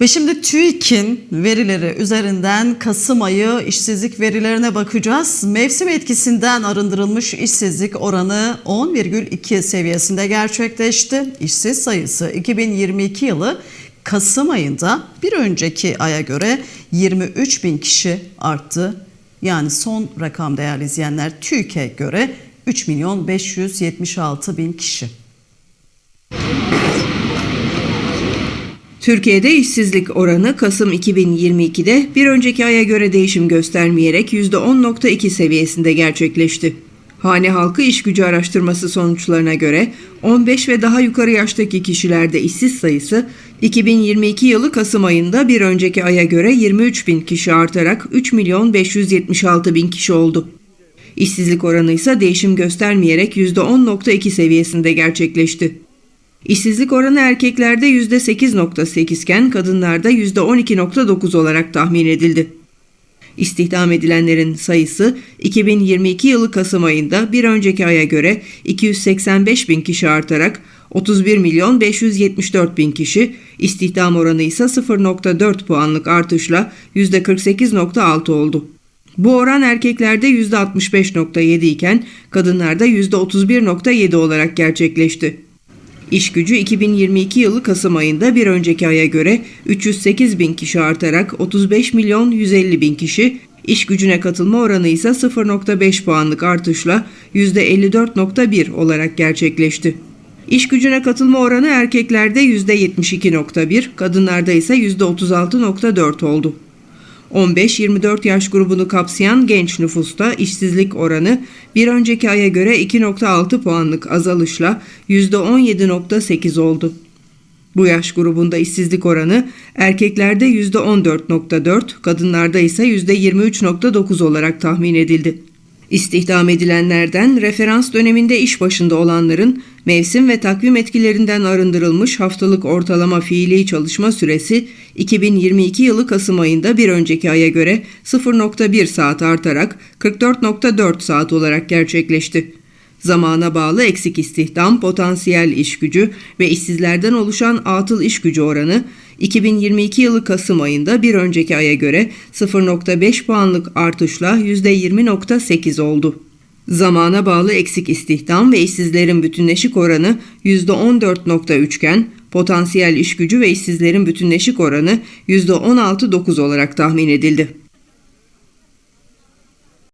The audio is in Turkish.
Ve şimdi TÜİK'in verileri üzerinden Kasım ayı işsizlik verilerine bakacağız. Mevsim etkisinden arındırılmış işsizlik oranı 10,2 seviyesinde gerçekleşti. İşsiz sayısı 2022 yılı Kasım ayında bir önceki aya göre 23 bin kişi arttı. Yani son rakam değerli izleyenler TÜİK'e göre 3 milyon 576 bin kişi. Türkiye'de işsizlik oranı Kasım 2022'de bir önceki aya göre değişim göstermeyerek %10.2 seviyesinde gerçekleşti. Hane halkı iş gücü araştırması sonuçlarına göre 15 ve daha yukarı yaştaki kişilerde işsiz sayısı 2022 yılı Kasım ayında bir önceki aya göre 23 bin kişi artarak 3 milyon 576 bin kişi oldu. İşsizlik oranı ise değişim göstermeyerek %10.2 seviyesinde gerçekleşti. İşsizlik oranı erkeklerde %8.8 iken kadınlarda %12.9 olarak tahmin edildi. İstihdam edilenlerin sayısı 2022 yılı Kasım ayında bir önceki aya göre 285 bin kişi artarak 31 milyon 574 bin kişi, istihdam oranı ise 0.4 puanlık artışla %48.6 oldu. Bu oran erkeklerde %65.7 iken kadınlarda %31.7 olarak gerçekleşti. İş gücü 2022 yılı Kasım ayında bir önceki aya göre 308 bin kişi artarak 35 milyon 150 bin kişi, iş gücüne katılma oranı ise 0.5 puanlık artışla %54.1 olarak gerçekleşti. İş gücüne katılma oranı erkeklerde %72.1, kadınlarda ise %36.4 oldu. 15-24 yaş grubunu kapsayan genç nüfusta işsizlik oranı bir önceki aya göre 2.6 puanlık azalışla %17.8 oldu. Bu yaş grubunda işsizlik oranı erkeklerde %14.4, kadınlarda ise %23.9 olarak tahmin edildi. İstihdam edilenlerden referans döneminde iş başında olanların mevsim ve takvim etkilerinden arındırılmış haftalık ortalama fiili çalışma süresi 2022 yılı Kasım ayında bir önceki aya göre 0.1 saat artarak 44.4 saat olarak gerçekleşti. Zamana bağlı eksik istihdam, potansiyel iş gücü ve işsizlerden oluşan atıl iş gücü oranı 2022 yılı Kasım ayında bir önceki aya göre 0.5 puanlık artışla %20.8 oldu. Zamana bağlı eksik istihdam ve işsizlerin bütünleşik oranı %14.3 iken potansiyel iş gücü ve işsizlerin bütünleşik oranı %16.9 olarak tahmin edildi.